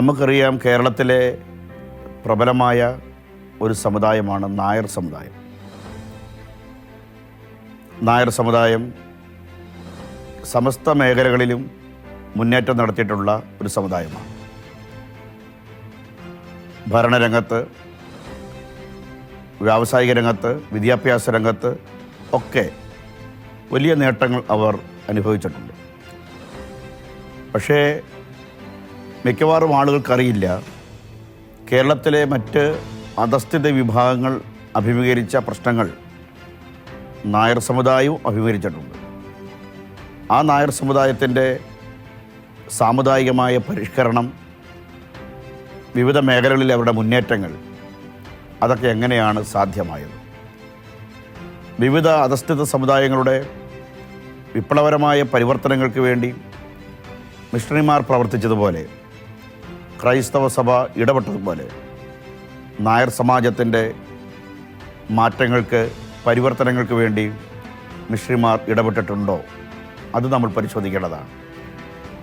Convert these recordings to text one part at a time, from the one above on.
നമുക്കറിയാം കേരളത്തിലെ പ്രബലമായ ഒരു സമുദായമാണ് നായർ സമുദായം. നായർ സമുദായം സമസ്ത മേഖലകളിലും മുന്നേറ്റം നടത്തിയിട്ടുള്ള ഒരു സമുദായമാണ്. ഭരണരംഗത്ത് വ്യാവസായിക രംഗത്ത് വിദ്യാഭ്യാസ രംഗത്ത് ഒക്കെ വലിയ നേട്ടങ്ങൾ അവർ അനുഭവിച്ചിട്ടുണ്ട്. പക്ഷേ മിക്കവാറും ആളുകൾക്കറിയില്ല. കേരളത്തിലെ മറ്റ് അധസ്ഥിത വിഭാഗങ്ങൾ അഭിമുഖീകരിച്ച പ്രശ്നങ്ങൾ നായർ സമുദായവും അഭിമുഖീകരിച്ചിട്ടുണ്ട്. ആ നായർ സമുദായത്തിന്റെ സാമുദായികമായ പരിഷ്കരണം വിവിധ മേഖലകളിൽ അവരുടെ മുന്നേറ്റങ്ങൾ അതൊക്കെ എങ്ങനെയാണ് സാധ്യമായത്? വിവിധ അധസ്ഥിത സമുദായങ്ങളുടെ വിപ്ലവകരമായ പരിവർത്തനങ്ങൾക്ക് വേണ്ടി മിഷണറിമാർ പ്രവർത്തിച്ചതുപോലെ ക്രൈസ്തവ സഭ ഇടപെട്ടതുപോലെ നായർ സമാജത്തിന്റെ മാറ്റങ്ങൾക്ക് പരിവർത്തനങ്ങൾക്ക് വേണ്ടി മിഷണറിമാർ ഇടപെട്ടിട്ടുണ്ടോ? അത് നമ്മൾ പരിശോധിക്കേണ്ടതാണ്.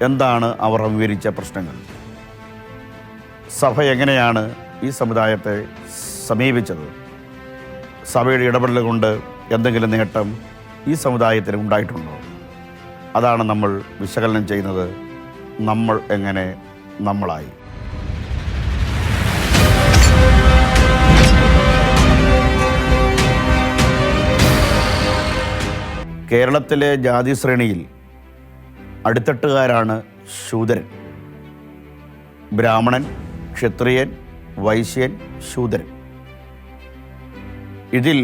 എന്താണ് അവർ അഭിമുഖീകരിച്ച പ്രശ്നങ്ങൾ? സഭ എങ്ങനെയാണ് ഈ സമുദായത്തെ സമീപിച്ചത്? സഭയുടെ ഇടപെടൽ കൊണ്ട് എന്തെങ്കിലും നേട്ടം ഈ സമുദായത്തിന് ഉണ്ടായിട്ടുണ്ടോ? അതാണ് നമ്മൾ വിശകലനം ചെയ്യുന്നത്. നമ്മൾ എങ്ങനെ നമ്മളായി? കേരളത്തിലെ ജാതി ശ്രേണിയിൽ അടിത്തട്ടുകാരാണ് ശൂദരൻ ബ്രാഹ്മണൻ ക്ഷത്രിയൻ വൈശ്യൻ ശൂദരൻ ഇതിൽ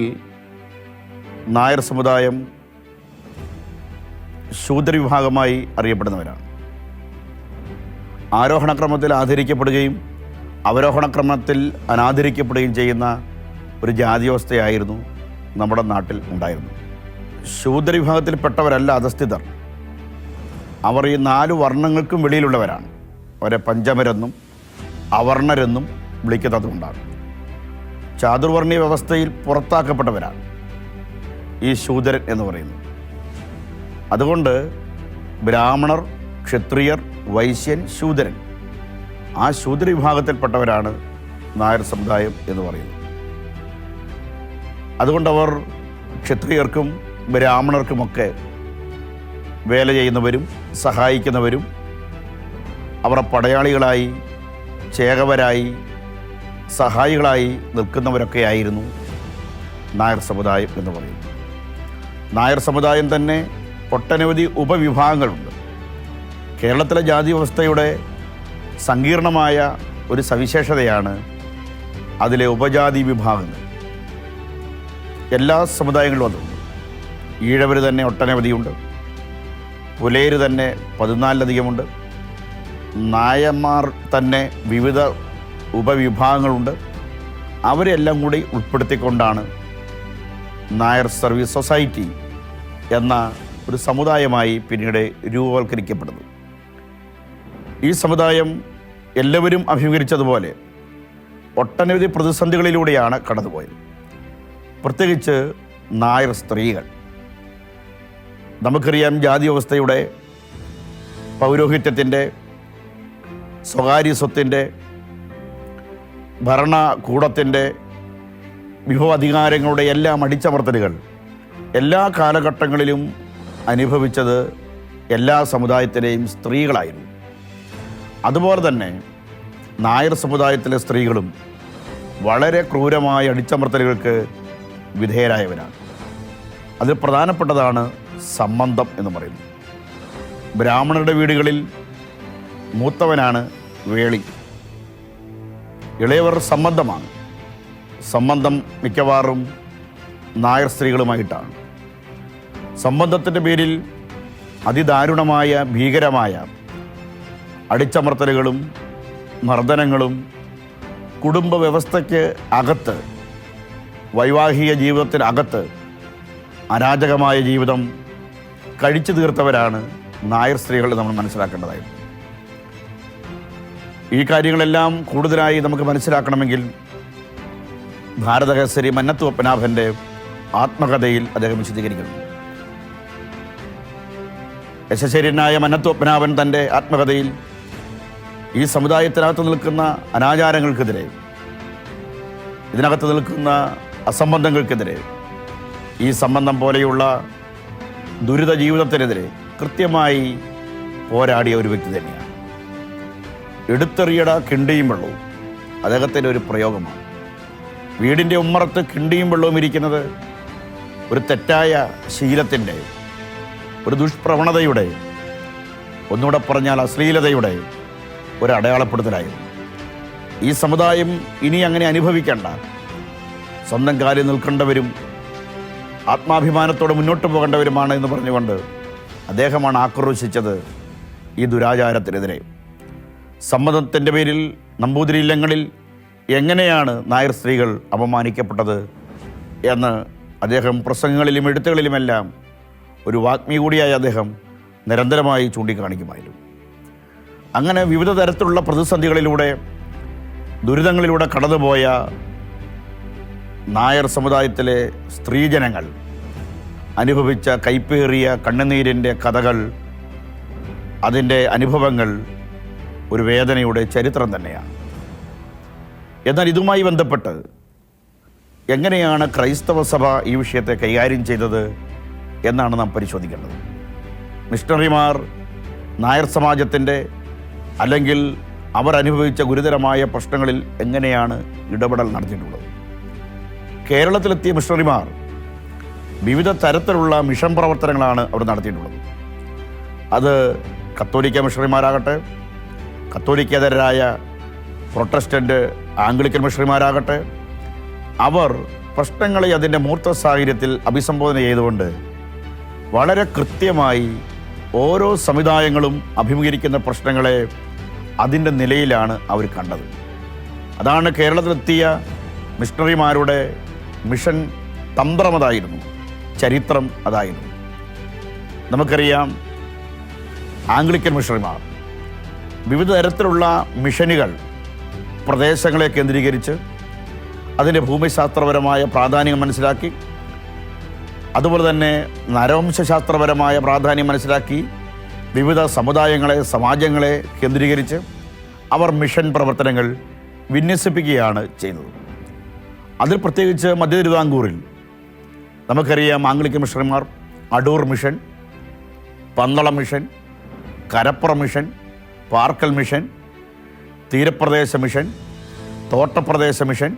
നായർ സമുദായം ശൂദ്ര വിഭാഗമായി അറിയപ്പെടുന്നവരാണ്. ആരോഹണക്രമത്തിൽ ആദരിക്കപ്പെടുകയും അവരോഹണക്രമത്തിൽ അനാദരിക്കപ്പെടുകയും ചെയ്യുന്ന ഒരു ജാതിവ്യവസ്ഥയായിരുന്നു നമ്മുടെ നാട്ടിൽ ഉണ്ടായിരുന്നത്. ശൂദ്രവിഭാഗത്തിൽപ്പെട്ടവരല്ല അധസ്ഥിതർ. അവർ ഈ നാല് വർണങ്ങൾക്കും വെളിയിലുള്ളവരാണ്. അവരെ പഞ്ചമരെന്നും അവർണരെന്നും വിളിക്കുന്നതുകൊണ്ടാണ് ചാതുർവർണീയ വ്യവസ്ഥയിൽ പുറത്താക്കപ്പെട്ടവരാണ് ഈ ശൂദ്രൻ എന്ന് പറയുന്നത്. അതുകൊണ്ട് ബ്രാഹ്മണർ ക്ഷത്രിയർ വൈശ്യൻ ശൂദ്രൻ ആ ശൂദ്ര വിഭാഗത്തിൽപ്പെട്ടവരാണ് നായർ സമുദായം എന്ന് പറയുന്നത്. അതുകൊണ്ടവർ ക്ഷത്രിയർക്കും ബ്രാഹ്മണർക്കുമൊക്കെ വേല ചെയ്യുന്നവരും സഹായിക്കുന്നവരും അവരുടെ പടയാളികളായി ചേകവരായി സഹായികളായി നിൽക്കുന്നവരൊക്കെ ആയിരുന്നു നായർ സമുദായം എന്ന് പറയുന്നത്. നായർ സമുദായം തന്നെ ഒട്ടനവധി ഉപവിഭാഗങ്ങളുണ്ട്. കേരളത്തിലെ ജാതി വ്യവസ്ഥയുടെ സങ്കീർണമായ ഒരു സവിശേഷതയാണ് അതിലെ ഉപജാതി വിഭാഗങ്ങൾ. എല്ലാ സമുദായങ്ങളിലും അതുണ്ട്. ഈഴവർ തന്നെ ഒട്ടനവധിയുണ്ട്. പുലയർ തന്നെ പതിനാലിലധികമുണ്ട് നായന്മാർ തന്നെ വിവിധ ഉപവിഭാഗങ്ങളുണ്ട്. അവരെല്ലാം കൂടി ഉൾപ്പെടുത്തിക്കൊണ്ടാണ് നായർ സർവീസ് സൊസൈറ്റി എന്ന ഒരു സമുദായമായി പിന്നീട് രൂപവൽക്കരിക്കപ്പെടുന്നത്. ഈ സമുദായം എല്ലാവരും അഭിമുഖീകരിച്ചതുപോലെ ഒട്ടനവധി പ്രതിസന്ധികളിലൂടെയാണ് കടന്നുപോയത്. പ്രത്യേകിച്ച് നായർ സ്ത്രീകൾ. നമുക്കറിയാം ജാതി വ്യവസ്ഥയുടെ പൗരോഹിത്യത്തിന്റെ സ്വകാര്യ സ്വത്തിന്റെ ഭരണകൂടത്തിന്റെ വിഭവാധികാരങ്ങളുടെ എല്ലാം അടിച്ചമർത്തലുകൾ എല്ലാ കാലഘട്ടങ്ങളിലും അനുഭവിച്ചത് എല്ലാ സമുദായത്തിലെയും സ്ത്രീകളായിരുന്നു. അതുപോലെ തന്നെ നായർ സമുദായത്തിലെ സ്ത്രീകളും വളരെ ക്രൂരമായ അടിച്ചമർത്തലുകൾക്ക് വിധേയരായവരാണ്. അതിൽ പ്രധാനപ്പെട്ടതാണ് സംബന്ധം എന്ന് പറയുന്നു. ബ്രാഹ്മണരുടെ വീടുകളിൽ മൂത്തവനാണ് വേളി. ഇളയവർ സംബന്ധമാണ്. സംബന്ധം മിക്കവാറും നായർ സ്ത്രീകളുമായിട്ടാണ്. സംബന്ധത്തിന്റെ പേരിൽ അതിദാരുണമായ ഭീകരമായ അടിച്ചമർത്തലുകളും മർദ്ദനങ്ങളും കുടുംബ വ്യവസ്ഥയ്ക്ക് അകത്ത് വൈവാഹിക ജീവിതത്തിനകത്ത് അരാജകമായ ജീവിതം കഴിച്ചു തീർത്തവരാണ് നായർ സ്ത്രീകൾ നമ്മൾ മനസ്സിലാക്കേണ്ടതായിരുന്നു ഈ കാര്യങ്ങളെല്ലാം കൂടുതലായി നമുക്ക് മനസ്സിലാക്കണമെങ്കിൽ ഭാരതകേസരി മന്നത്ത് പത്മനാഭന്റെ ആത്മകഥയിൽ അദ്ദേഹം വിശദീകരിക്കുന്നു യശശരീരനായ മന്നത്ത് പത്മനാഭൻ തന്റെ ആത്മകഥയിൽ ഈ സമുദായത്തിനകത്ത് നിൽക്കുന്ന അനാചാരങ്ങൾക്കെതിരെ ഇതിനകത്ത് നിൽക്കുന്ന അസംബന്ധങ്ങൾക്കെതിരെ ഈ സംബന്ധം പോലെയുള്ള ദുരിത ജീവിതത്തിനെതിരെ കൃത്യമായി പോരാടിയ ഒരു വ്യക്തി തന്നെയാണ്. എടുത്തെറിയട കിണ്ടിയും വെള്ളവും അദ്ദേഹത്തിന്റെ ഒരു പ്രയോഗമാണ്. വീടിന്റെ ഉമ്മറത്ത് കിണ്ടിയും വെള്ളവും ഇരിക്കുന്നത് ഒരു തെറ്റായ ശീലത്തിന്റെ ഒരു ദുഷ്പ്രവണതയുടെ ഒന്നുകൂടെ പറഞ്ഞാൽ അശ്ലീലതയുടെ ഒരു അടയാളപ്പെടുത്തലായിരുന്നു. ഈ സമുദായം ഇനി അങ്ങനെ അനുഭവിക്കേണ്ട. സ്വന്തം കാലിൽ നിൽക്കേണ്ടവരും ആത്മാഭിമാനത്തോടെ മുന്നോട്ട് പോകേണ്ടവരുമാണ് എന്ന് പറഞ്ഞുകൊണ്ട് അദ്ദേഹമാണ് ആക്രോശിച്ചത് ഈ ദുരാചാരത്തിനെതിരെ. സമ്മതത്തിന്റെ പേരിൽ നമ്പൂതിരി ഇല്ലങ്ങളിൽ എങ്ങനെയാണ് നായർ സ്ത്രീകൾ അപമാനിക്കപ്പെട്ടത് എന്ന് അദ്ദേഹം പ്രസംഗങ്ങളിലും എഴുത്തുകളിലുമെല്ലാം ഒരു വാഗ്മി കൂടിയായ അദ്ദേഹം നിരന്തരമായി ചൂണ്ടിക്കാണിക്കുമായിരുന്നു. അങ്ങനെ വിവിധ തരത്തിലുള്ള പ്രതിസന്ധികളിലൂടെ ദുരിതങ്ങളിലൂടെ കടന്നുപോയ നായർ സമുദായത്തിലെ സ്ത്രീജനങ്ങൾ അനുഭവിച്ച കൈപ്പേറിയ കണ്ണുനീരിന്റെ കഥകൾ അതിന്റെ അനുഭവങ്ങൾ ഒരു വേദനയുടെ ചരിത്രം തന്നെയാണ്. എന്നാൽ ഇതുമായി ബന്ധപ്പെട്ട് എങ്ങനെയാണ് ക്രൈസ്തവ സഭ ഈ വിഷയത്തെ കൈകാര്യം ചെയ്തത് എന്നാണ് നാം പരിശോധിക്കേണ്ടത്. മിഷണറിമാർ നായർ സമാജത്തിന്റെ അല്ലെങ്കിൽ അവർ അനുഭവിച്ച ഗുരുതരമായ പ്രശ്നങ്ങളിൽ എങ്ങനെയാണ് ഇടപെടൽ നടത്തിയിട്ടുള്ളത്. കേരളത്തിലെത്തിയ മിഷണറിമാർ വിവിധ തരത്തിലുള്ള മിഷൻ പ്രവർത്തനങ്ങളാണ് അവർ നടത്തിയിട്ടുള്ളത്. അത് കത്തോലിക്ക മിഷണറിമാരാകട്ടെ കത്തോലിക്കേതരായ പ്രൊട്ടസ്റ്റന്റ് ആംഗ്ലിക്കൻ മിഷണറിമാരാകട്ടെ അവർ പ്രശ്നങ്ങളെ അതിന്റെ മൂർത്ത സാഹചര്യത്തിൽ അഭിസംബോധന ചെയ്തുകൊണ്ട് വളരെ കൃത്യമായി ഓരോ സമുദായങ്ങളും അഭിമുഖീകരിക്കുന്ന പ്രശ്നങ്ങളെ അതിന്റെ നിലയിലാണ് അവർ കണ്ടത്. അതാണ് കേരളത്തിലെത്തിയ മിഷണറിമാരുടെ മിഷൻ തന്ത്രം അതായിരുന്നു. ചരിത്രം അതായിരുന്നു. നമുക്കറിയാം ആംഗ്ലിക്കൻ മിഷണറിമാർ വിവിധ തരത്തിലുള്ള മിഷനുകൾ പ്രദേശങ്ങളെ കേന്ദ്രീകരിച്ച് അതിന്റെ ഭൂമിശാസ്ത്രപരമായ പ്രാധാന്യം മനസ്സിലാക്കി അതുപോലെ തന്നെ നരവംശാസ്ത്രപരമായ പ്രാധാന്യം മനസ്സിലാക്കി വിവിധ സമുദായങ്ങളെ സമാജങ്ങളെ കേന്ദ്രീകരിച്ച് അവർ മിഷൻ പ്രവർത്തനങ്ങൾ വിന്യസിപ്പിക്കുകയാണ് ചെയ്യുന്നത്. അതിൽ പ്രത്യേകിച്ച് മധ്യ തിരുവിതാംകൂറിൽ നമുക്കറിയാം ആംഗ്ലിക്ക മിഷണറിമാർ Adoor mission Pandala mission Karappuram mission പാർക്കൽ mission തീരപ്രദേശ മിഷൻ തോട്ടപ്രദേശ മിഷൻ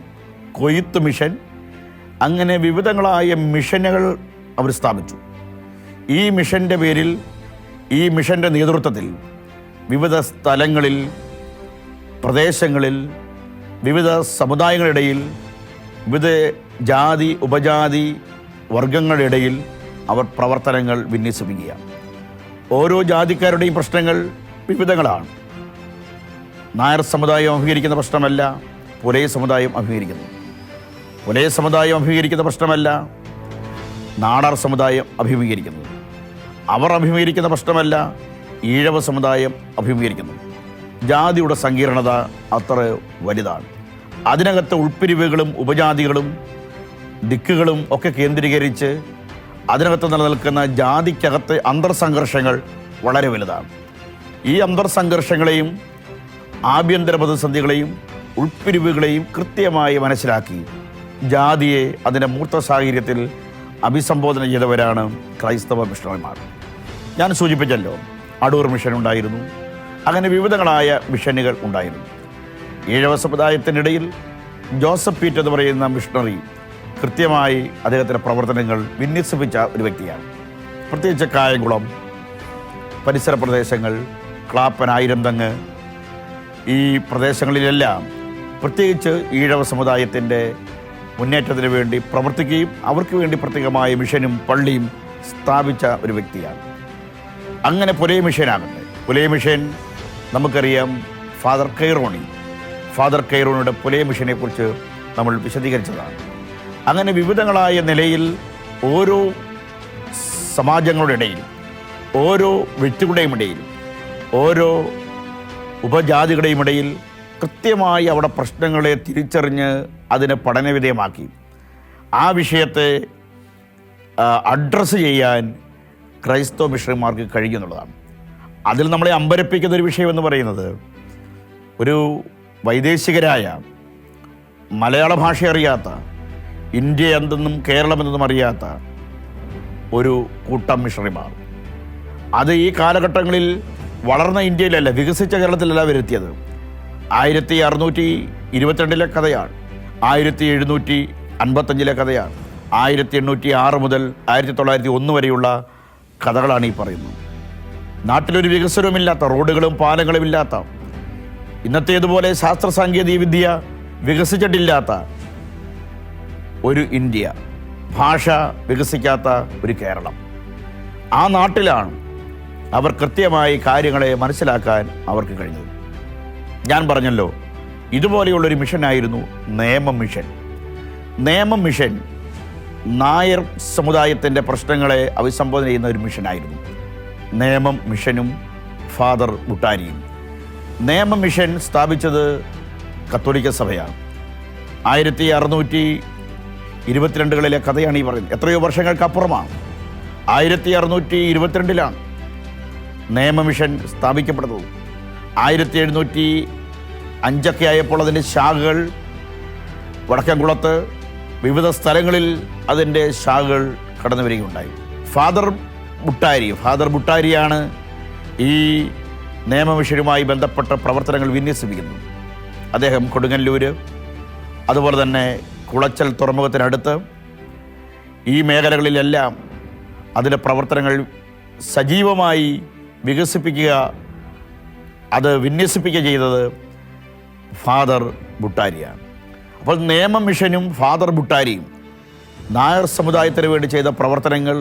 കൊയ്ത്ത് മിഷൻ അങ്ങനെ വിവിധങ്ങളായ മിഷനുകൾ അവർ സ്ഥാപിച്ചു. ഈ മിഷന്റെ പേരിൽ ഈ മിഷന്റെ നേതൃത്വത്തിൽ വിവിധ സ്ഥലങ്ങളിൽ പ്രദേശങ്ങളിൽ വിവിധ സമുദായങ്ങളിടയിൽ വിവിധ ജാതി ഉപജാതി വർഗങ്ങളുടെ ഇടയിൽ അവർ പ്രവർത്തനങ്ങൾ വിന്യസിപ്പിക്കുക. ഓരോ ജാതിക്കാരുടെയും പ്രശ്നങ്ങൾ വിവിധങ്ങളാണ്. നായർ സമുദായം അഭിമുഖീകരിക്കുന്ന പ്രശ്നമല്ല പുലയ സമുദായം അഭിമുഖീകരിക്കുന്നു പുലയ സമുദായം അഭിമുഖീകരിക്കുന്ന പ്രശ്നമല്ല നാടാർ സമുദായം അഭിമുഖീകരിക്കുന്നു. അവർ അഭിമുഖീകരിക്കുന്ന പ്രശ്നമല്ല ഈഴവ സമുദായം അഭിമുഖീകരിക്കുന്നു. ജാതിയുടെ സങ്കീർണത അത്ര വലുതാണ്. അതിനകത്ത് ഉൾപ്പിരിവുകളും ഉപജാതികളും ദിക്കുകളും ഒക്കെ കേന്ദ്രീകരിച്ച് അതിനകത്ത് നിലനിൽക്കുന്ന ജാതിക്കകത്ത് അന്തർസംഘർഷങ്ങൾ വളരെ വലുതാണ്. ഈ അന്തർസംഘർഷങ്ങളെയും ആഭ്യന്തര പ്രതിസന്ധികളെയും ഉൾപ്പിരിവുകളെയും കൃത്യമായി മനസ്സിലാക്കി ജാതിയെ അതിന്റെ മൂർത്ത സാഹചര്യത്തിൽ അഭിസംബോധന ചെയ്തവരാണ് ക്രൈസ്തവ മിഷണറിമാർ. ഞാൻ സൂചിപ്പിച്ചല്ലോ അടൂർ മിഷൻ ഉണ്ടായിരുന്നു. അങ്ങനെ വിവിധങ്ങളായ മിഷനുകൾ ഉണ്ടായിരുന്നു. ഈഴവ സമുദായത്തിനിടയിൽ ജോസഫ് പീറ്റ് എന്ന് പറയുന്ന മിഷണറി കൃത്യമായി അദ്ദേഹത്തിന്റെ പ്രവർത്തനങ്ങൾ വിന്യസിപ്പിച്ച ഒരു വ്യക്തിയാണ്. പ്രത്യേകിച്ച് കായംകുളം പരിസര പ്രദേശങ്ങൾ ക്ലാപ്പൻ ആയിരന്തങ്ങ് ഈ പ്രദേശങ്ങളിലെല്ലാം പ്രത്യേകിച്ച് ഈഴവ സമുദായത്തിന്റെ മുന്നേറ്റത്തിന് വേണ്ടി പ്രവർത്തിക്കുകയും അവർക്ക് വേണ്ടി പ്രത്യേകമായ മിഷനും പള്ളിയും സ്ഥാപിച്ച ഒരു വ്യക്തിയാണ്. അങ്ങനെ പുലയ മിഷനാകട്ടെ പുലയ മിഷൻ നമുക്കറിയാം ഫാദർ കൈറോണി ഫാദർ കൈറോണിയുടെ പുലയ മിഷനെക്കുറിച്ച് നമ്മൾ വിശദീകരിച്ചതാണ്. അങ്ങനെ വിവിധങ്ങളായ നിലയിൽ ഓരോ സമാജങ്ങളുടെ ഇടയിൽ ഓരോ വ്യക്തികളുടെയും ഇടയിൽ ഓരോ ഉപജാതികളുടെയും ഇടയിൽ കൃത്യമായി അവിടെ പ്രശ്നങ്ങളെ തിരിച്ചറിഞ്ഞ് അതിനെ പഠനവിധേയമാക്കി. ആ വിഷയത്തെ അഡ്രസ്സ് ചെയ്യാൻ ക്രൈസ്തവ മിഷണറിമാർക്ക് കഴിയുന്നുള്ളതാണ്. അതിൽ നമ്മളെ അമ്പരപ്പിക്കുന്ന ഒരു വിഷയം എന്ന് പറയുന്നത് ഒരു വൈദേശികരായ മലയാള ഭാഷ അറിയാത്ത ഇന്ത്യ എന്തെന്നും കേരളം എന്തെന്നും അറിയാത്ത ഒരു കൂട്ടം മിഷണറിമാർ. അത് ഈ കാലഘട്ടങ്ങളിൽ വളർന്ന ഇന്ത്യയിലല്ല വികസിച്ച കേരളത്തിലല്ല വരുത്തിയത്. ആയിരത്തി അറുന്നൂറ്റി ഇരുപത്തിരണ്ടിലെ കഥയാണ്. ആയിരത്തി എഴുന്നൂറ്റി അൻപത്തഞ്ചിലെ കഥയാണ്. ആയിരത്തി എണ്ണൂറ്റി ആറ് മുതൽ ആയിരത്തി തൊള്ളായിരത്തി ഒന്ന് വരെയുള്ള കഥകളാണ് ഈ പറയുന്നത്. നാട്ടിലൊരു വികസനവുമില്ലാത്ത റോഡുകളും പാലങ്ങളും ഇല്ലാത്ത ഇന്നത്തേതുപോലെ ശാസ്ത്ര സാങ്കേതിക വിദ്യ വികസിച്ചിട്ടില്ലാത്ത ഒരു ഇന്ത്യ ഭാഷ വികസിക്കാത്ത ഒരു കേരളം. ആ നാട്ടിലാണ് അവർ കൃത്യമായി കാര്യങ്ങളെ മനസ്സിലാക്കാൻ അവർക്ക് കഴിഞ്ഞത്. ഞാൻ പറഞ്ഞല്ലോ ഇതുപോലെയുള്ളൊരു മിഷനായിരുന്നു നേമം മിഷൻ. നേമം മിഷൻ നായർ സമുദായത്തിന്റെ പ്രശ്നങ്ങളെ അഭിസംബോധന ചെയ്യുന്ന ഒരു മിഷനായിരുന്നു. നേമം മിഷനും ഫാദർ മുട്ടാരിയും നേമം മിഷൻ സ്ഥാപിച്ചത് കത്തോലിക്ക സഭയാണ്. ആയിരത്തി അറുന്നൂറ്റി ഇരുപത്തിരണ്ടുകളിലെ കഥയാണ് ഈ പറയുന്നത്. എത്രയോ വർഷങ്ങൾക്കപ്പുറമാണ്. ആയിരത്തി അറുന്നൂറ്റി ഇരുപത്തിരണ്ടിലാണ് നിയമമിഷൻ സ്ഥാപിക്കപ്പെടുന്നത് ആയിരത്തി എഴുന്നൂറ്റി അഞ്ചൊക്കെ ആയപ്പോൾ അതിന്റെ ശാഖകൾ വടക്കൻകുളത്ത് വിവിധ സ്ഥലങ്ങളിൽ അതിന്റെ ശാഖകൾ കടന്നു വരികയുണ്ടായി ഫാദർ ബുട്ടാരി ഫാദർ മുട്ടാരിയാണ് ഈ നിയമമിഷനുമായി ബന്ധപ്പെട്ട പ്രവർത്തനങ്ങൾ വിന്യസിപ്പിക്കുന്നു. അദ്ദേഹം കൊടുങ്ങല്ലൂര് അതുപോലെ തന്നെ കുളച്ചൽ തുറമുഖത്തിനടുത്ത് ഈ മേഖലകളിലെല്ലാം അതിലെ പ്രവർത്തനങ്ങൾ സജീവമായി വികസിപ്പിക്കുക അത് വിന്യസിപ്പിക്കുക ചെയ്തത് ഫാദർ ബുട്ടാരിയാണ്. അപ്പോൾ നിയമ മിഷനും ഫാദർ ബുട്ടാരിയും നായർ സമുദായത്തിന് വേണ്ടി ചെയ്ത പ്രവർത്തനങ്ങൾ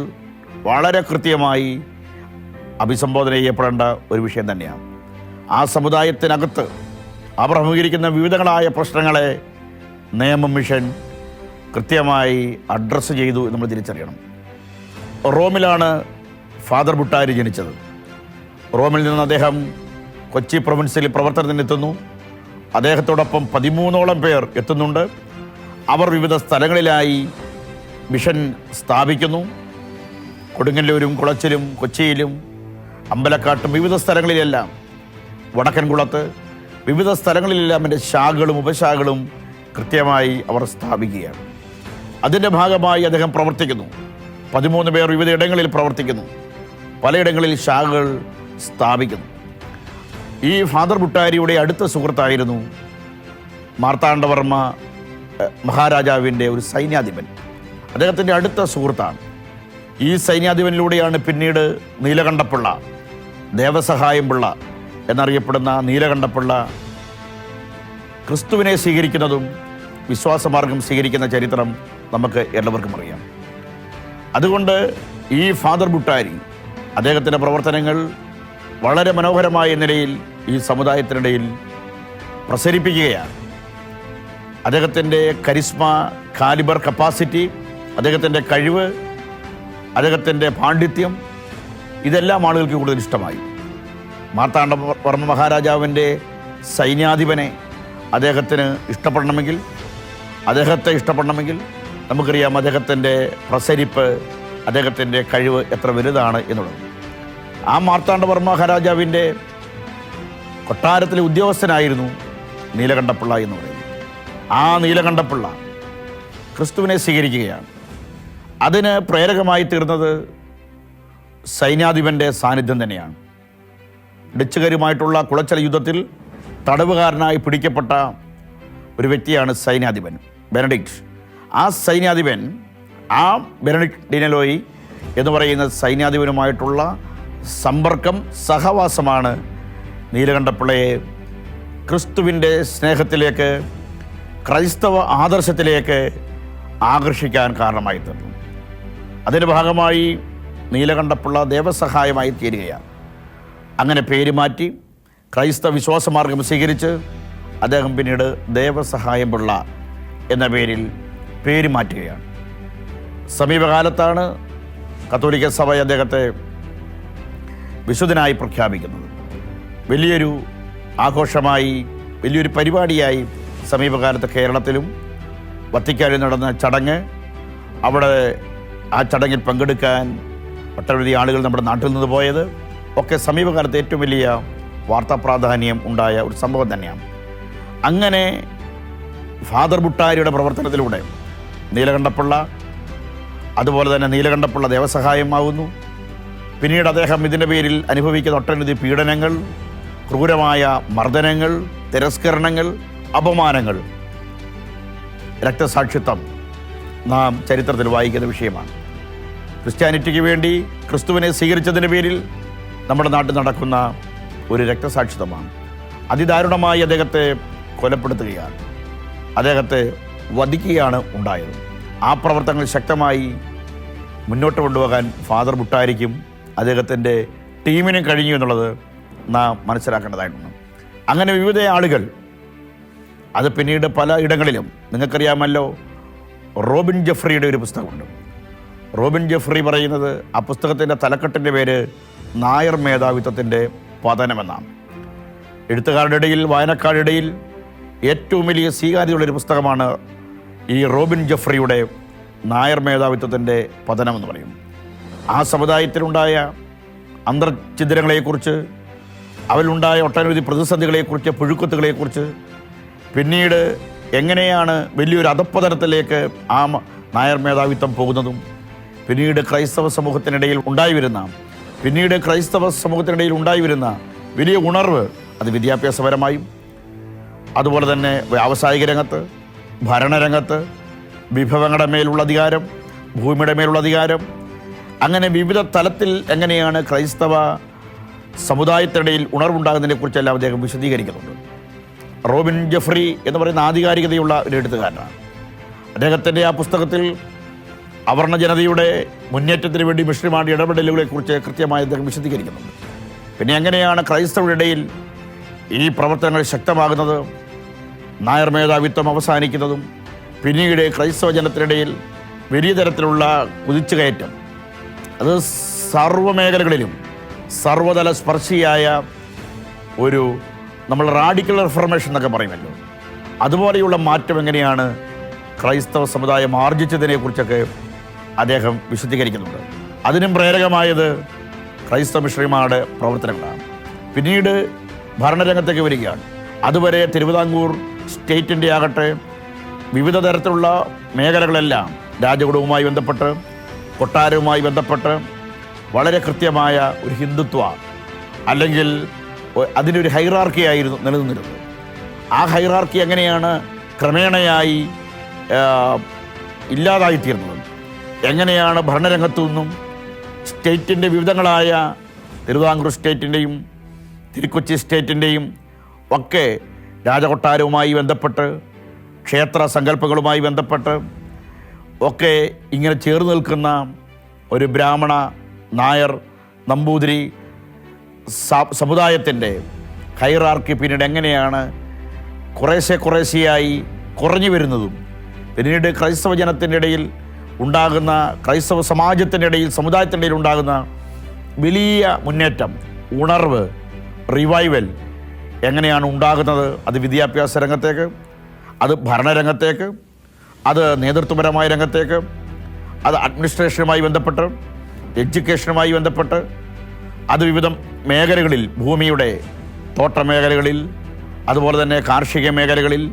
വളരെ കൃത്യമായി അഭിസംബോധന ചെയ്യപ്പെടേണ്ട ഒരു വിഷയം തന്നെയാണ്. ആ സമുദായത്തിനകത്ത് അവർ അഭിമുഖീകരിക്കുന്ന വിവിധങ്ങളായ പ്രശ്നങ്ങളെ നിയമ മിഷൻ കൃത്യമായി അഡ്രസ്സ് ചെയ്തു നമ്മൾ തിരിച്ചറിയണം. റോമിലാണ് ഫാദർ ബുട്ടാരി ജനിച്ചത്. റോമിൽ നിന്ന് അദ്ദേഹം കൊച്ചി പ്രൊവിൻസിൽ പ്രവർത്തനത്തിനെത്തുന്നു അദ്ദേഹത്തോടൊപ്പം പതിമൂന്നോളം പേർ എത്തുന്നുണ്ട്. അവർ വിവിധ സ്ഥലങ്ങളിലായി മിഷൻ സ്ഥാപിക്കുന്നു. കൊടുങ്ങല്ലൂരും കുളച്ചിലും കൊച്ചിയിലും അമ്പലക്കാട്ടും വിവിധ സ്ഥലങ്ങളിലെല്ലാം വടക്കൻകുളത്ത് വിവിധ സ്ഥലങ്ങളിലെല്ലാം എന്റെ ശാഖകളും ഉപശാഖകളും കൃത്യമായി അവർ സ്ഥാപിക്കുകയാണ്. അതിന്റെ ഭാഗമായി അദ്ദേഹം പ്രവർത്തിക്കുന്നു. പതിമൂന്ന് പേർ വിവിധ ഇടങ്ങളിൽ പ്രവർത്തിക്കുന്നു. പലയിടങ്ങളിൽ ശാഖകൾ സ്ഥാപിക്കുന്നു. ഈ ഫാദർ ബുട്ടാരിയുടെ അടുത്ത സുഹൃത്തായിരുന്നു മാർത്താണ്ഡവർമ്മ മഹാരാജാവിന്റെ ഒരു സൈന്യാധിപൻ. അദ്ദേഹത്തിന്റെ അടുത്ത സുഹൃത്താണ്. ഈ സൈന്യാധിപനിലൂടെയാണ് പിന്നീട് നീലകണ്ഠപ്പിള്ള ദേവസഹായം പിള്ള എന്നറിയപ്പെടുന്ന നീലകണ്ഠപ്പിള്ള ക്രിസ്തുവിനെ സ്വീകരിക്കുന്നതും വിശ്വാസമാർഗം സ്വീകരിക്കുന്ന ചരിത്രം നമുക്ക് എല്ലാവർക്കും അറിയാം. അതുകൊണ്ട് ഈ ഫാദർ ബുട്ടാരി അദ്ദേഹത്തിന്റെ പ്രവർത്തനങ്ങൾ വളരെ മനോഹരമായ നിലയിൽ ഈ സമുദായത്തിനിടയിൽ പ്രസരിപ്പിക്കുകയാണ്. അദ്ദേഹത്തിന്റെ കരിസ്മ കാലിബർ കപ്പാസിറ്റി അദ്ദേഹത്തിന്റെ കഴിവ് അദ്ദേഹത്തിന്റെ പാണ്ഡിത്യം ഇതെല്ലാം ആളുകൾക്ക് കൂടുതൽ ഇഷ്ടമായി. മാർത്താണ്ഡ വർമ്മ മഹാരാജാവിന്റെ സൈന്യാധിപനെ അദ്ദേഹത്തിന് ഇഷ്ടപ്പെടണമെങ്കിൽ അദ്ദേഹത്തെ ഇഷ്ടപ്പെടണമെങ്കിൽ നമുക്കറിയാം അദ്ദേഹത്തിന്റെ പ്രസരിപ്പ് അദ്ദേഹത്തിന്റെ കഴിവ് എത്ര വലുതാണ് എന്നുള്ളത്. ആ മാർത്താണ്ഡവർമ്മ മഹാരാജാവിന്റെ കൊട്ടാരത്തിലെ ഉദ്യോഗസ്ഥനായിരുന്നു നീലകണ്ഠപ്പിള്ള എന്ന് പറയുന്നത്. ആ നീലകണ്ഠപ്പിള്ള ക്രിസ്തുവിനെ സ്വീകരിക്കുകയാണ്. അതിന് പ്രേരകമായി തീർന്നത് സൈന്യാധിപന്റെ സാന്നിധ്യം തന്നെയാണ്. ഡച്ചുകാരുമായിട്ടുള്ള കുളച്ചല യുദ്ധത്തിൽ തടവുകാരനായി പിടിക്കപ്പെട്ട ഒരു വ്യക്തിയാണ് സൈന്യാധിപൻ ബെനഡിക്റ്റ്. ആ സൈന്യാധിപൻ ആ ബെനഡിക്ട് ഡിനലോയി എന്ന് പറയുന്ന സൈന്യാധിപനുമായിട്ടുള്ള സമ്പർക്കം സഹവാസമാണ് നീലകണ്ഠപ്പിള്ളയെ ക്രിസ്തുവിന്റെ സ്നേഹത്തിലേക്ക് ക്രൈസ്തവ ആദർശത്തിലേക്ക് ആകർഷിക്കാൻ കാരണമായി അതിന്റെ ഭാഗമായി നീലകണ്ഠപ്പിള്ള ദേവസഹായമായി തീരുകയാണ്. അങ്ങനെ പേര് മാറ്റി ക്രൈസ്തവ വിശ്വാസമാർഗം സ്വീകരിച്ച് അദ്ദേഹം പിന്നീട് ദേവസഹായം പിള്ള എന്ന പേരിൽ പേര് മാറ്റുകയാണ്. സമീപകാലത്താണ് കത്തോലിക്ക സഭ അദ്ദേഹത്തെ വിശുദ്ധനായി പ്രഖ്യാപിക്കുന്നത്. വലിയൊരു ആഘോഷമായി വലിയൊരു പരിപാടിയായി സമീപകാലത്ത് കേരളത്തിലും വത്തിക്കാനിൽ നടന്ന ചടങ്ങ് അവിടെ ആ ചടങ്ങിൽ പങ്കെടുക്കാൻ ഒട്ടനവധി ആളുകൾ നമ്മുടെ നാട്ടിൽ നിന്ന് പോയത് ഒക്കെ സമീപകാലത്ത് ഏറ്റവും വലിയ വാർത്താ പ്രാധാന്യം ഉണ്ടായ ഒരു സംഭവം തന്നെയാണ്. അങ്ങനെ ഫാദർ ബുട്ടാരിയുടെ പ്രവർത്തനത്തിലൂടെ നീലകണ്ഠപ്പിള്ള അതുപോലെ തന്നെ നീലകണ്ഠപ്പിള്ള ദേവസഹായമാവുന്നു. പിന്നീട് അദ്ദേഹം ഇതിന്റെ പേരിൽ അനുഭവിക്കുന്ന ഒട്ടനവധി പീഡനങ്ങൾ ക്രൂരമായ മർദ്ദനങ്ങൾ തിരസ്കരണങ്ങൾ അപമാനങ്ങൾ രക്തസാക്ഷിത്വം നാം ചരിത്രത്തിൽ വായിക്കുന്ന വിഷയമാണ്. ക്രിസ്ത്യാനിറ്റിക്ക് വേണ്ടി ക്രിസ്തുവിനെ സ്വീകരിച്ചതിന്റെ പേരിൽ നമ്മുടെ നാട്ടിൽ നടക്കുന്ന ഒരു രക്തസാക്ഷിതമാണ് അതിദാരുണമായി അദ്ദേഹത്തെ കൊലപ്പെടുത്തുകയാണ്. അദ്ദേഹത്തെ വധിക്കുകയാണ് ഉണ്ടായത്. ആ പ്രവർത്തനങ്ങൾ ശക്തമായി മുന്നോട്ട് കൊണ്ടുപോകാൻ ഫാദർ ബുട്ടായിരിക്കും അദ്ദേഹത്തിന്റെ ടീമിനും കഴിഞ്ഞു എന്നുള്ളത് നാം മനസ്സിലാക്കേണ്ടതായിട്ടുണ്ട്. അങ്ങനെ വിവിധ ആളുകൾ അത് പിന്നീട് പല ഇടങ്ങളിലും നിങ്ങൾക്കറിയാമല്ലോ റോബിൻ ജെഫ്രിയുടെ ഒരു പുസ്തകമുണ്ട്. റോബിൻ ജെഫ്രി പറയുന്നത് ആ പുസ്തകത്തിന്റെ തലക്കെട്ടിന്റെ പേര് നായർ മേധാവിത്വത്തിന്റെ പതനമെന്നാണ്. എഴുത്തുകാരുടെ ഇടയിൽ വായനക്കാരുടെ ഇടയിൽ ഏറ്റവും വലിയ സ്വീകാര്യതയുള്ളൊരു പുസ്തകമാണ് ഈ റോബിൻ ജെഫ്രിയുടെ നായർ മേധാവിത്വത്തിന്റെ പതനം എന്ന് പറയും ആ സമുദായത്തിലുണ്ടായ അന്തർഛിദ്രങ്ങളെക്കുറിച്ച് അവരിലുണ്ടായ ഒട്ടനവധി പ്രതിസന്ധികളെക്കുറിച്ച് പുഴുക്കത്തുകളെക്കുറിച്ച് പിന്നീട് എങ്ങനെയാണ് വലിയൊരു അധപ്പതനത്തിലേക്ക് ആ നായർ മേധാവിത്വം പോകുന്നതും പിന്നീട് ക്രൈസ്തവ സമൂഹത്തിനിടയിൽ ഉണ്ടായി വരുന്ന പിന്നീട് ക്രൈസ്തവ സമൂഹത്തിനിടയിൽ ഉണ്ടായി വരുന്ന വലിയ ഉണർവ് അത് വിദ്യാഭ്യാസപരമായും അതുപോലെ തന്നെ വ്യാവസായിക രംഗത്ത് ഭരണരംഗത്ത് വിഭവങ്ങളുടെ മേലുള്ള അധികാരം ഭൂമിയുടെ മേലുള്ള അധികാരം അങ്ങനെ വിവിധ തലത്തിൽ എങ്ങനെയാണ് ക്രൈസ്തവ സമുദായത്തിനിടയിൽ ഉണർവുണ്ടാകുന്നതിനെക്കുറിച്ചെല്ലാം അദ്ദേഹം വിശദീകരിക്കുന്നുണ്ട്. റോബിൻ ജെഫ്രി എന്ന് പറയുന്ന ആധികാരികതയുള്ള ഒരു എഴുത്തുകാരനാണ്. അദ്ദേഹത്തിന്റെ ആ പുസ്തകത്തിൽ അവർണ ജനതയുടെ മുന്നേറ്റത്തിന് വേണ്ടി മിഷണിമാരുടെ ഇടപെടലുകളെക്കുറിച്ച് കൃത്യമായി അദ്ദേഹം വിശദീകരിക്കുന്നുണ്ട്. പിന്നെ എങ്ങനെയാണ് ക്രൈസ്തവരുടെ ഇടയിൽ ഈ പ്രവർത്തനങ്ങൾ ശക്തമാകുന്നത് നായർ മേധാവിത്വം അവസാനിക്കുന്നതും പിന്നീട് ക്രൈസ്തവ ജനത്തിനിടയിൽ വലിയ തരത്തിലുള്ള കുതിച്ചുകയറ്റം അത് സർവമേഖലകളിലും സർവതല സ്പർശിയായ ഒരു നമ്മൾ റാഡിക്കൽ റിഫർമേഷൻ എന്നൊക്കെ പറയുമല്ലോ. അതുപോലെയുള്ള മാറ്റം എങ്ങനെയാണ് ക്രൈസ്തവ സമുദായം ആർജിച്ചതിനെക്കുറിച്ചൊക്കെ അദ്ദേഹം വിശദീകരിക്കുന്നുണ്ട് അതിനും പ്രേരകമായത് ക്രൈസ്തവ മിഷണറിമാരുടെ പ്രവർത്തനങ്ങളാണ്. പിന്നീട് ഭരണരംഗത്തേക്ക് വരികയാണ്. അതുവരെ തിരുവിതാംകൂർ സ്റ്റേറ്റിന്റെ ആകട്ടെ വിവിധ തരത്തിലുള്ള മേഖലകളെല്ലാം രാജകുടവുമായി ബന്ധപ്പെട്ട് കൊട്ടാരവുമായി ബന്ധപ്പെട്ട് വളരെ കൃത്യമായ ഒരു ഹിന്ദുത്വ അല്ലെങ്കിൽ അതിനൊരു ഹൈറാർക്കി ആയിരുന്നു നിലനിന്നിരുന്നത്. ആ ഹൈറാർക്കി എങ്ങനെയാണ് ക്രമേണയായി ഇല്ലാതായിത്തീർന്നത്? എങ്ങനെയാണ് ഭരണരംഗത്തു നിന്നും സ്റ്റേറ്റിന്റെ വിവിധങ്ങളായ തിരുവിതാംകൂർ സ്റ്റേറ്റിന്റെയും തിരുക്കൊച്ചി സ്റ്റേറ്റിന്റെയും ഒക്കെ രാജകൊട്ടാരവുമായി ബന്ധപ്പെട്ട് ക്ഷേത്ര സങ്കല്പങ്ങളുമായി ബന്ധപ്പെട്ട് ഒക്കെ ഇങ്ങനെ ചേർന്ന് നിൽക്കുന്ന ഒരു ബ്രാഹ്മണ നായർ നമ്പൂതിരി സമുദായത്തിന്റെ ഹൈറാർക്കി പിന്നീട് എങ്ങനെയാണ് കുറേശ്ശെ കുറേശ്ശെയായി കുറഞ്ഞു വരുന്നതും പിന്നീട് ക്രൈസ്തവ ജനത്തിന്റെ ഇടയിൽ ഉണ്ടാകുന്ന ക്രൈസ്തവ സമുദായത്തിന്റെ ഇടയിൽ ഉണ്ടാകുന്ന വലിയ മുന്നേറ്റം ഉണർവ് റിവൈവൽ എങ്ങനെയാണ് ഉണ്ടാകുന്നത്? അത് വിദ്യാഭ്യാസ രംഗത്തേക്ക് അത് ഭരണരംഗത്തേക്ക് അത് നേതൃത്വപരമായ രംഗത്തേക്ക് അത് അഡ്മിനിസ്ട്രേഷനുമായി ബന്ധപ്പെട്ട് എഡ്യൂക്കേഷനുമായി ബന്ധപ്പെട്ട് അത് വിവിധ മേഖലകളിൽ ഭൂമിയുടെ തോട്ട മേഖലകളിൽ അതുപോലെ തന്നെ കാർഷിക മേഖലകളിൽ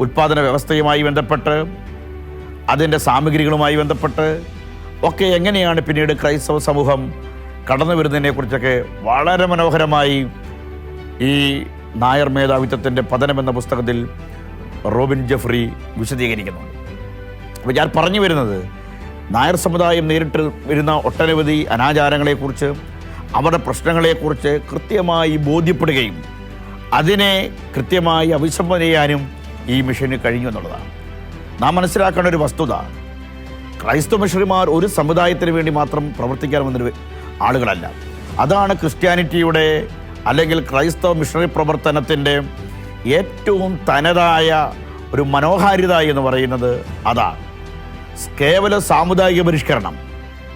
ഉൽപ്പാദന വ്യവസ്ഥയുമായി ബന്ധപ്പെട്ട് അതിന്റെ സാമഗ്രികളുമായി ബന്ധപ്പെട്ട് ഒക്കെ എങ്ങനെയാണ് പിന്നീട് ക്രൈസ്തവ സമൂഹം കടന്നു വരുന്നതിനെക്കുറിച്ചൊക്കെ വളരെ മനോഹരമായി ഈ നായർ മേധാവിത്വത്തിന്റെ പതനം എന്ന പുസ്തകത്തിൽ റോബിൻ ജഫ്രി വിശദീകരിക്കുന്നുണ്ട്. അപ്പോൾ ഞാൻ പറഞ്ഞു വരുന്നത് നായർ സമുദായം നേരിട്ട് വരുന്ന ഒട്ടനവധി അനാചാരങ്ങളെക്കുറിച്ച് അവരുടെ പ്രശ്നങ്ങളെക്കുറിച്ച് കൃത്യമായി ബോധ്യപ്പെടുകയും അതിനെ കൃത്യമായി അഭിസംബോധന ചെയ്യാനും ഈ മിഷന് കഴിഞ്ഞു എന്നുള്ളതാണ്. നാം മനസ്സിലാക്കേണ്ട ഒരു വസ്തുത. ക്രൈസ്തവ മിഷണറിമാർ ഒരു സമുദായത്തിന് വേണ്ടി മാത്രം പ്രവർത്തിക്കാൻ വന്നൊരു ആളുകളല്ല. അതാണ് ക്രിസ്ത്യാനിറ്റിയുടെ അല്ലെങ്കിൽ ക്രൈസ്തവ മിഷണറി പ്രവർത്തനത്തിന്റെ ഏറ്റവും തനതായ ഒരു മനോഹാരിത എന്ന് പറയുന്നത് അതാണ് കേവല സാമുദായിക പരിഷ്കരണം.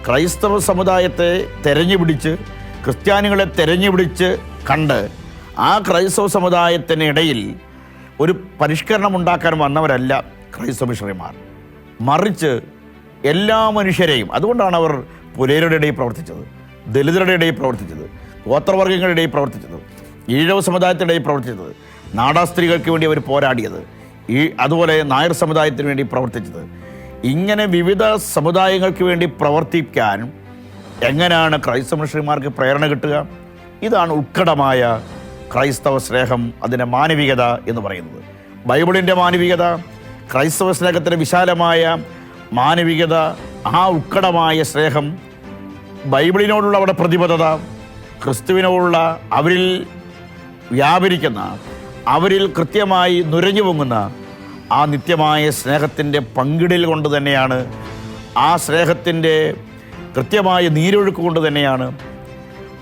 ക്രൈസ്തവ സമുദായത്തെ തെരഞ്ഞു പിടിച്ച് ക്രിസ്ത്യാനികളെ തെരഞ്ഞു പിടിച്ച് കണ്ട് ആ ക്രൈസ്തവ സമുദായത്തിനിടയിൽ ഒരു പരിഷ്കരണം ഉണ്ടാക്കാൻ വന്നവരല്ല ക്രൈസ്തവ മിഷണറിമാർ മറിച്ച് എല്ലാ മനുഷ്യരെയും അതുകൊണ്ടാണ് അവർ പുലേരുടെ ഇടയിൽ പ്രവർത്തിച്ചത് ദലിതരുടെ ഇടയിൽ പ്രവർത്തിച്ചത് ഗോത്രവർഗങ്ങളുടെ ഇടയിൽ പ്രവർത്തിച്ചത് ഈഴവ സമുദായത്തിന്റെ ഇടയിൽ പ്രവർത്തിച്ചത് നാടാ സ്ത്രീകൾക്ക് വേണ്ടി അവർ പോരാടിയത് ഈ അതുപോലെ നായർ സമുദായത്തിന് വേണ്ടി പ്രവർത്തിച്ചത്. ഇങ്ങനെ വിവിധ സമുദായങ്ങൾക്ക് വേണ്ടി പ്രവർത്തിക്കാൻ എങ്ങനെയാണ് ക്രൈസ്തവ മിഷണറിമാർക്ക് പ്രേരണ കിട്ടുക? ഇതാണ് ഉത്കടമായ ക്രൈസ്തവ സ്നേഹം അതിന്റെ മാനവികത എന്ന് പറയുന്നത്. ബൈബിളിന്റെ മാനവികത ക്രൈസ്തവ സ്നേഹത്തിന്റെ വിശാലമായ മാനവികത ആ ഉക്കടമായ സ്നേഹം ബൈബിളിനോടുള്ള അവിടെ പ്രതിബദ്ധത ക്രിസ്തുവിനോടുള്ള അവരിൽ വ്യാപരിക്കുന്ന അവരിൽ കൃത്യമായി നുരഞ്ഞു പൊങ്ങുന്ന ആ നിത്യമായ സ്നേഹത്തിന്റെ പങ്കിടൽ കൊണ്ട് തന്നെയാണ് ആ സ്നേഹത്തിന്റെ കൃത്യമായ നീരൊഴുക്ക് കൊണ്ട് തന്നെയാണ്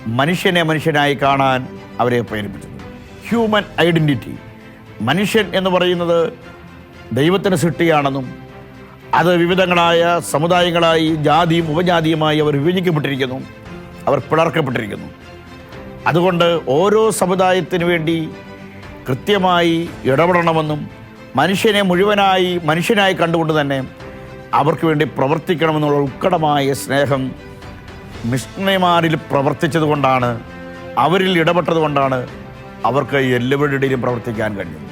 മനുഷ്യനെ മനുഷ്യനായി കാണാൻ അവരെ പ്രേരിപ്പിച്ചത്. Human identity. മനുഷ്യൻ എന്ന് പറയുന്നത് ദൈവത്തിന്റെ സൃഷ്ടിയാണെന്നും അത് വിവിധങ്ങളായ സമുദായങ്ങളായി ജാതിയും ഉപജാതിയുമായി അവർ വിഭജിക്കപ്പെട്ടിരിക്കുന്നു. അവർ പിളർക്കപ്പെട്ടിരിക്കുന്നു. അതുകൊണ്ട് ഓരോ സമുദായത്തിനു വേണ്ടി കൃത്യമായി ഇടപെടണമെന്നും മനുഷ്യനെ മുഴുവനായി മനുഷ്യനായി കണ്ടുകൊണ്ട് തന്നെ അവർക്ക് വേണ്ടി പ്രവർത്തിക്കണമെന്നുള്ള ഉത്കടമായ സ്നേഹം മിഷണറിമാരിൽ പ്രവർത്തിച്ചതുകൊണ്ടാണ് അവരിൽ ഇടപെട്ടത് കൊണ്ടാണ് അവർക്ക് എല്ലുവരുടെയും പ്രവർത്തിക്കാൻ കഴിഞ്ഞത്.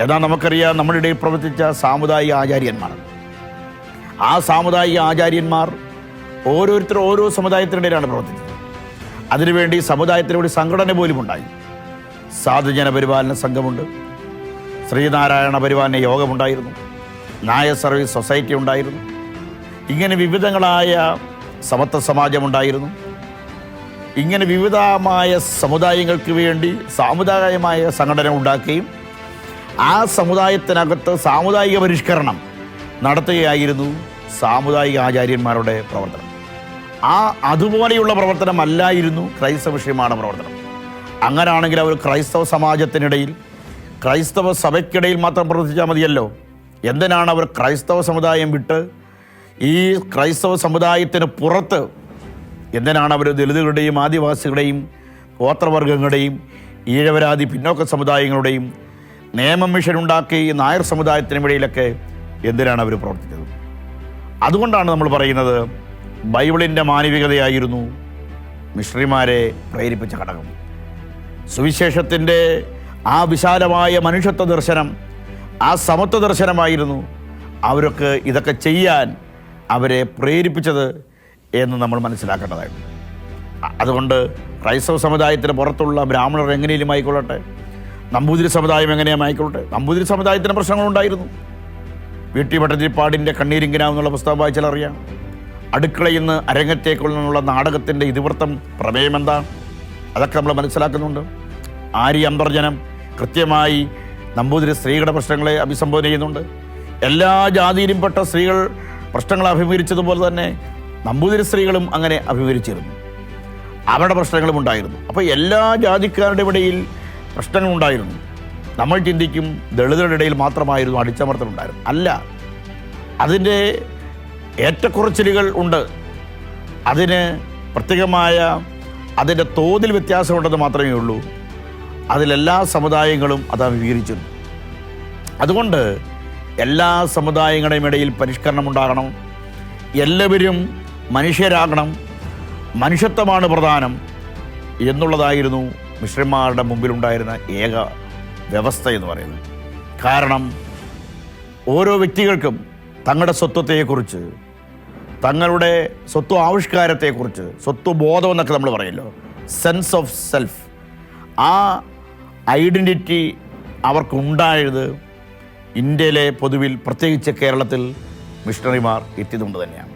എന്നാൽ നമുക്കറിയാം നമ്മുടെ ഇടയിൽ പ്രവർത്തിച്ച സാമുദായിക ആചാര്യന്മാർ. ആ സാമുദായിക ആചാര്യന്മാർ ഓരോരുത്തരും ഓരോ സമുദായത്തിനിടയിലാണ് പ്രവർത്തിച്ചത്. അതിനുവേണ്ടി സമുദായത്തിനുവേണ്ടി സംഘടന പോലും ഉണ്ടായി. സാധുജന പരിപാലന സംഘമുണ്ട്. ശ്രീനാരായണ പരിപാലന യോഗമുണ്ടായിരുന്നു. നായ സർവീസ് സൊസൈറ്റി ഉണ്ടായിരുന്നു. ഇങ്ങനെ വിവിധങ്ങളായ സമത്വ സമാജമുണ്ടായിരുന്നു ഇങ്ങനെ വിവിധമായ സമുദായങ്ങൾക്ക് വേണ്ടി സാമുദായികമായ സംഘടന ഉണ്ടാക്കുകയും ആ സമുദായത്തിനകത്ത് സാമുദായിക പരിഷ്കരണം നടത്തുകയായിരുന്നു സാമുദായിക ആചാര്യന്മാരുടെ പ്രവർത്തനം. ആ അതുപോലെയുള്ള പ്രവർത്തനമല്ലായിരുന്നു ക്രൈസ്തവ വിഷയമാണ് പ്രവർത്തനം. അങ്ങനാണെങ്കിൽ അവർ ക്രൈസ്തവ സമാജത്തിനിടയിൽ ക്രൈസ്തവ സഭയ്ക്കിടയിൽ മാത്രം പ്രവർത്തിച്ചാൽ മതിയല്ലോ. എന്തിനാണ് അവർ ക്രൈസ്തവ സമുദായം വിട്ട് ഈ ക്രൈസ്തവ സമുദായത്തിന് പുറത്ത്? എന്തിനാണ് അവർ ദളിതുകളുടെയും ആദിവാസികളുടെയും ഗോത്രവർഗങ്ങളുടെയും ഈഴവരാതി പിന്നോക്ക സമുദായങ്ങളുടെയും നിയമം മിഷൻ ഉണ്ടാക്കി ഈ നായർ സമുദായത്തിന് ഇടയിലൊക്കെ എന്തിനാണ് അവർ പ്രവർത്തിച്ചത്? അതുകൊണ്ടാണ് നമ്മൾ പറയുന്നത് ബൈബിളിന്റെ മാനവികതയായിരുന്നു മിഷണറിമാരെ പ്രേരിപ്പിച്ച ഘടകം. സുവിശേഷത്തിന്റെ ആ വിശാലമായ മനുഷ്യത്വ ദർശനം ആ സമത്വ ദർശനമായിരുന്നു അവരൊക്കെ ഇതൊക്കെ ചെയ്യാൻ അവരെ പ്രേരിപ്പിച്ചത് എന്ന് നമ്മൾ മനസ്സിലാക്കേണ്ടതായിരുന്നു. അതുകൊണ്ട് ക്രൈസ്തവ സമുദായത്തിന് പുറത്തുള്ള ബ്രാഹ്മണർ എങ്ങനെയും ആയിക്കൊള്ളട്ടെ. നമ്പൂതിരി സമുദായം എങ്ങനെയും ആയിക്കൊള്ളട്ടെ നമ്പൂതിരി സമുദായത്തിന് പ്രശ്നങ്ങളുണ്ടായിരുന്നു. വീട്ടി ഭട്ടതിരിപ്പാടിന്റെ കണ്ണീരിങ്കിനാവെന്നുള്ള പുസ്തകം വായിച്ചാൽ അറിയാം അടുക്കളയിൽ നിന്ന് അരങ്ങത്തേക്കുള്ള നാടകത്തിന്റെ ഇതിവൃത്തം പ്രമേയം എന്താ? അതൊക്കെ നമ്മൾ മനസ്സിലാക്കുന്നുണ്ട്. ആര്യ അന്തർജനം കൃത്യമായി നമ്പൂതിരി സ്ത്രീകളുടെ പ്രശ്നങ്ങളെ അഭിസംബോധന ചെയ്യുന്നുണ്ട്. എല്ലാ ജാതിയിലും പെട്ട സ്ത്രീകൾ പ്രശ്നങ്ങൾ അഭിമുഖീകരിച്ചതുപോലെ തന്നെ നമ്പൂതിരി സ്ത്രീകളും അങ്ങനെ അഭിമുഖീകരിച്ചിരുന്നു. അവരുടെ പ്രശ്നങ്ങളും ഉണ്ടായിരുന്നു. അപ്പോൾ എല്ലാ ജാതിക്കാരുടെ ഇടയിൽ പ്രശ്നങ്ങളുണ്ടായിരുന്നു. നമ്മൾ ചിന്തിക്കും ദളിതരുടെ ഇടയിൽ മാത്രമായിരുന്നു അടിച്ചമർത്തലുണ്ടായിരുന്നു അല്ല അതിന്റെ ഏറ്റക്കുറച്ചിലുകൾ ഉണ്ട്. അതിന് പ്രത്യേകമായ അതിന്റെ തോതിൽ വ്യത്യാസമുണ്ടെന്ന് മാത്രമേ ഉള്ളൂ. അതിലെല്ലാ സമുദായങ്ങളും അത് അഭിമുഖീകരിച്ചിരുന്നു അതുകൊണ്ട് എല്ലാ സമുദായങ്ങളുടെയും ഇടയിൽ പരിഷ്കരണം ഉണ്ടാകണം. എല്ലാവരും മനുഷ്യരാകണം. മനുഷ്യത്വമാണ് പ്രധാനം എന്നുള്ളതായിരുന്നു മിശ്രന്മാരുടെ മുമ്പിലുണ്ടായിരുന്ന ഏക വ്യവസ്ഥ എന്ന് പറയുന്നത്. കാരണം ഓരോ വ്യക്തികൾക്കും തങ്ങളുടെ സ്വത്വത്തെക്കുറിച്ച് തങ്ങളുടെ സ്വത്വ ആവിഷ്കാരത്തെക്കുറിച്ച് സ്വത്വ ബോധം എന്നൊക്കെ നമ്മൾ പറയല്ലോ. സെൻസ് ഓഫ് സെൽഫ് ആ ഐഡന്റിറ്റി അവർക്കുണ്ടായത് ഇന്ത്യയിലെ പൊതുവിൽ പ്രത്യേകിച്ച് കേരളത്തിൽ മിഷണറിമാർ എത്തിയതുകൊണ്ട് തന്നെയാണ്.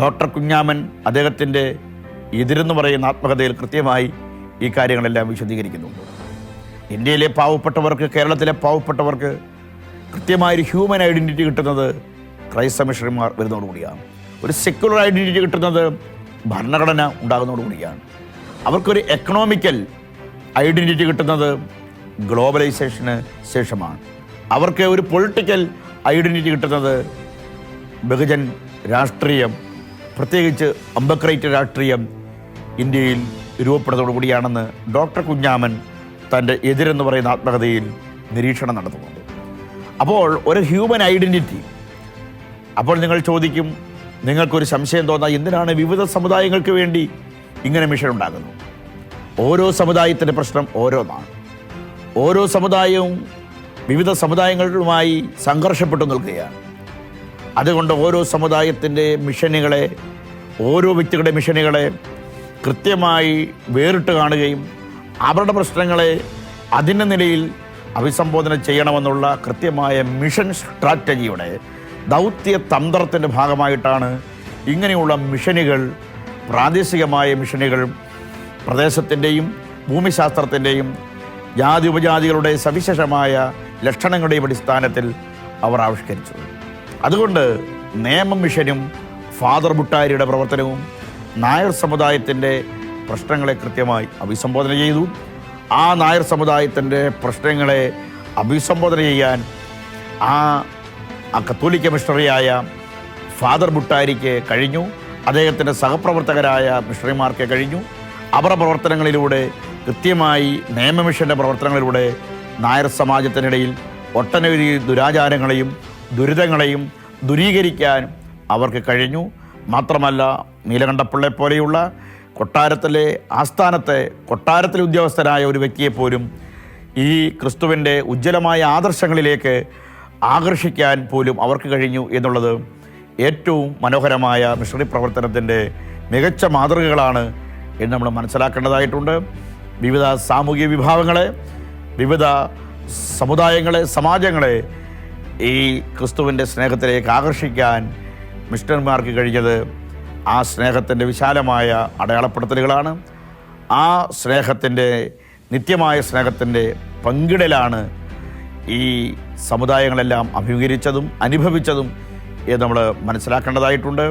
ഡോക്ടർ കുഞ്ഞാമൻ അദ്ദേഹത്തിന്റെ എതിരെന്ന് പറയുന്ന ആത്മകഥയിൽ കൃത്യമായി ഈ കാര്യങ്ങളെല്ലാം വിശദീകരിക്കുന്നുണ്ട് ഇന്ത്യയിലെ പാവപ്പെട്ടവർക്ക് കേരളത്തിലെ പാവപ്പെട്ടവർക്ക് കൃത്യമായൊരു ഹ്യൂമൻ ഐഡന്റിറ്റി കിട്ടുന്നത് ക്രൈസ്തവ മിഷണറിമാർ വരുന്നതോടുകൂടിയാണ് ഒരു സെക്യുലർ ഐഡന്റിറ്റി കിട്ടുന്നത് ഭരണഘടന ഉണ്ടാകുന്നതോടുകൂടിയാണ് അവർക്കൊരു എക്കണോമിക്കൽ ഐഡന്റിറ്റി കിട്ടുന്നത് ഗ്ലോബലൈസേഷന് ശേഷമാണ്. അവർക്ക് ഒരു പൊളിറ്റിക്കൽ ഐഡന്റിറ്റി കിട്ടുന്നത് ബഹുജൻ രാഷ്ട്രീയം പ്രത്യേകിച്ച് അംബക്രൈറ്റ് രാഷ്ട്രീയം ഇന്ത്യയിൽ രൂപപ്പെടുന്നതോടുകൂടിയാണെന്ന് ഡോക്ടർ കുഞ്ഞാമൻ തന്റെ എതിരെന്ന് പറയുന്ന ആത്മകഥയിൽ നിരീക്ഷണം നടത്തുന്നുണ്ട് അപ്പോൾ ഒരു ഹ്യൂമൻ ഐഡന്റിറ്റി അപ്പോൾ നിങ്ങൾ ചോദിക്കും നിങ്ങൾക്കൊരു സംശയം തോന്നാം എന്തിനാണ് വിവിധ സമുദായങ്ങൾക്ക് വേണ്ടി ഇങ്ങനെ മിഷൻ ഉണ്ടാകുന്നു ഓരോ സമുദായത്തിന്റെ പ്രശ്നം ഓരോന്നാണ്. ഓരോ സമുദായവും വിവിധ സമുദായങ്ങളുമായി സംഘർഷപ്പെട്ടു നിൽക്കുകയാണ്. അതുകൊണ്ട് ഓരോ സമുദായത്തിന്റെ മിഷനുകളെ ഓരോ വ്യക്തികളുടെ മിഷനുകളെ കൃത്യമായി വേറിട്ട് കാണുകയും അവരുടെ പ്രശ്നങ്ങളെ അതിന്റെ നിലയിൽ അഭിസംബോധന ചെയ്യണമെന്നുള്ള കൃത്യമായ മിഷൻ സ്ട്രാറ്റജിയുടെ ദൗത്യ തന്ത്രത്തിന്റെ ഭാഗമായിട്ടാണ് ഇങ്ങനെയുള്ള മിഷനുകൾ പ്രാദേശികമായ മിഷനുകൾ പ്രദേശത്തിന്റെയും ഭൂമിശാസ്ത്രത്തിന്റെയും ജാതി ഉപജാതികളുടെ സവിശേഷമായ ലക്ഷണങ്ങളുടെയും അടിസ്ഥാനത്തിൽ അവർ ആവിഷ്കരിച്ചത്. അതുകൊണ്ട് നിയമ മിഷനും ഫാദർ ബുട്ടാരിയുടെ പ്രവർത്തനവും നായർ സമുദായത്തിന്റെ പ്രശ്നങ്ങളെ കൃത്യമായി അഭിസംബോധന ചെയ്തു. ആ നായർ സമുദായത്തിന്റെ പ്രശ്നങ്ങളെ അഭിസംബോധന ചെയ്യാൻ ആ കത്തോലിക്ക മിഷണറിയായ ഫാദർ ബുട്ടാരിക്ക് കഴിഞ്ഞു. അദ്ദേഹത്തിന്റെ സഹപ്രവർത്തകരായ മിഷണറിമാർക്ക് കഴിഞ്ഞു. അവരുടെ പ്രവർത്തനങ്ങളിലൂടെ കൃത്യമായി നിയമമിഷന്റെ പ്രവർത്തനങ്ങളിലൂടെ നായർ സമാജത്തിനിടയിൽ ഒട്ടനവധി ദുരാചാരങ്ങളെയും ദുരിതങ്ങളെയും ദുരീകരിക്കാൻ അവർക്ക് കഴിഞ്ഞു. മാത്രമല്ല നീലകണ്ഠപ്പിള്ളയെ പോലെയുള്ള കൊട്ടാരത്തിലെ ആസ്ഥാനത്തെ കൊട്ടാരത്തിലെ ഉദ്യോഗസ്ഥരായ ഒരു വ്യക്തിയെപ്പോലും ഈ ക്രിസ്തുവിന്റെ ഉജ്ജ്വലമായ ആദർശങ്ങളിലേക്ക് ആകർഷിക്കാൻ പോലും അവർക്ക് കഴിഞ്ഞു എന്നുള്ളത് ഏറ്റവും മനോഹരമായ മിഷണറി പ്രവർത്തനത്തിന്റെ മികച്ച മാതൃകകളാണ് എന്ന് നമ്മൾ മനസ്സിലാക്കേണ്ടതായിട്ടുണ്ട്. വിവിധ സാമൂഹിക വിഭാഗങ്ങളെ വിവിധ സമുദായങ്ങളെ സമാജങ്ങളെ ഈ ക്രിസ്തുവിന്റെ സ്നേഹത്തിലേക്ക് ആകർഷിക്കാൻ മിഷണന്മാർക്ക് കഴിഞ്ഞത് ആ സ്നേഹത്തിന്റെ വിശാലമായ അടയാളപ്പെടുത്തലുകളാണ്. ആ സ്നേഹത്തിന്റെ നിത്യമായ സ്നേഹത്തിന്റെ പങ്കിടലാണ് ഈ സമുദായങ്ങളെല്ലാം അഭിമുഖീകരിച്ചതും അനുഭവിച്ചതും എന്ന് നമ്മൾ മനസ്സിലാക്കേണ്ടതായിട്ടുണ്ട്.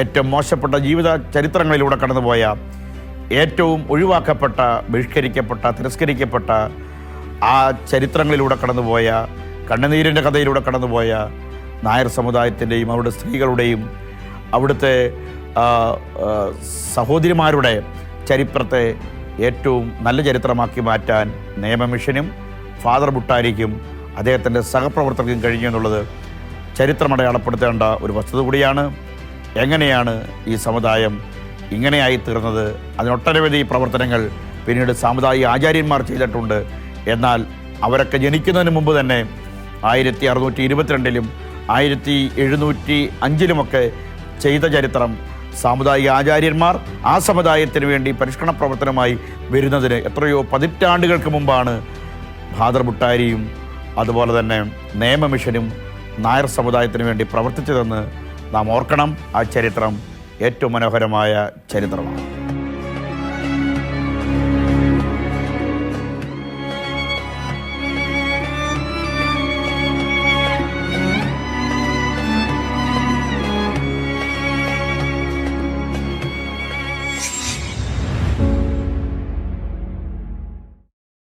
ഏറ്റവും മോശപ്പെട്ട ജീവിത ചരിത്രങ്ങളിലൂടെ കടന്നുപോയ ഏറ്റവും ഒഴിവാക്കപ്പെട്ട ബഹിഷ്കരിക്കപ്പെട്ട തിരസ്കരിക്കപ്പെട്ട ആ ചരിത്രങ്ങളിലൂടെ കടന്നുപോയ കണ്ണുനീരിന്റെ കഥയിലൂടെ കടന്നുപോയ നായർ സമുദായത്തിന്റെയും അവരുടെ സ്ത്രീകളുടെയും അവിടുത്തെ സഹോദരിമാരുടെ ചരിത്രത്തെ ഏറ്റവും നല്ല ചരിത്രമാക്കി മാറ്റാൻ നിയമമിഷനും ഫാദർ ബുട്ടാരിക്കും അദ്ദേഹത്തിന്റെ സഹപ്രവർത്തകർക്കും കഴിഞ്ഞു എന്നുള്ളത് ചരിത്രം അടയാളപ്പെടുത്തേണ്ട ഒരു വസ്തുത കൂടിയാണ്. എങ്ങനെയാണ് ഈ സമുദായം ഇങ്ങനെയായി തീർന്നത്? അതിനൊട്ടനവധി പ്രവർത്തനങ്ങൾ പിന്നീട് സാമുദായിക ആചാര്യന്മാർ ചെയ്തിട്ടുണ്ട്. എന്നാൽ അവരൊക്കെ ജനിക്കുന്നതിന് മുമ്പ് തന്നെ ആയിരത്തി അറുന്നൂറ്റി ഇരുപത്തിരണ്ടിലും ആയിരത്തി എഴുന്നൂറ്റി അഞ്ചിലുമൊക്കെ ചെയ്ത ചരിത്രം. സാമുദായിക ആചാര്യന്മാർ ആ സമുദായത്തിന് വേണ്ടി പരിഷ്കരണ പ്രവർത്തനമായി വരുന്നതിന് എത്രയോ പതിറ്റാണ്ടുകൾക്ക് മുമ്പാണ് ബുട്ടാരിയും അതുപോലെ തന്നെ നിയമമിഷനും നായർ സമുദായത്തിന് വേണ്ടി പ്രവർത്തിച്ചതെന്ന് നാം ഓർക്കണം. ആ ചരിത്രം ഏറ്റവും മനോഹരമായ ചരിത്രമാണ്.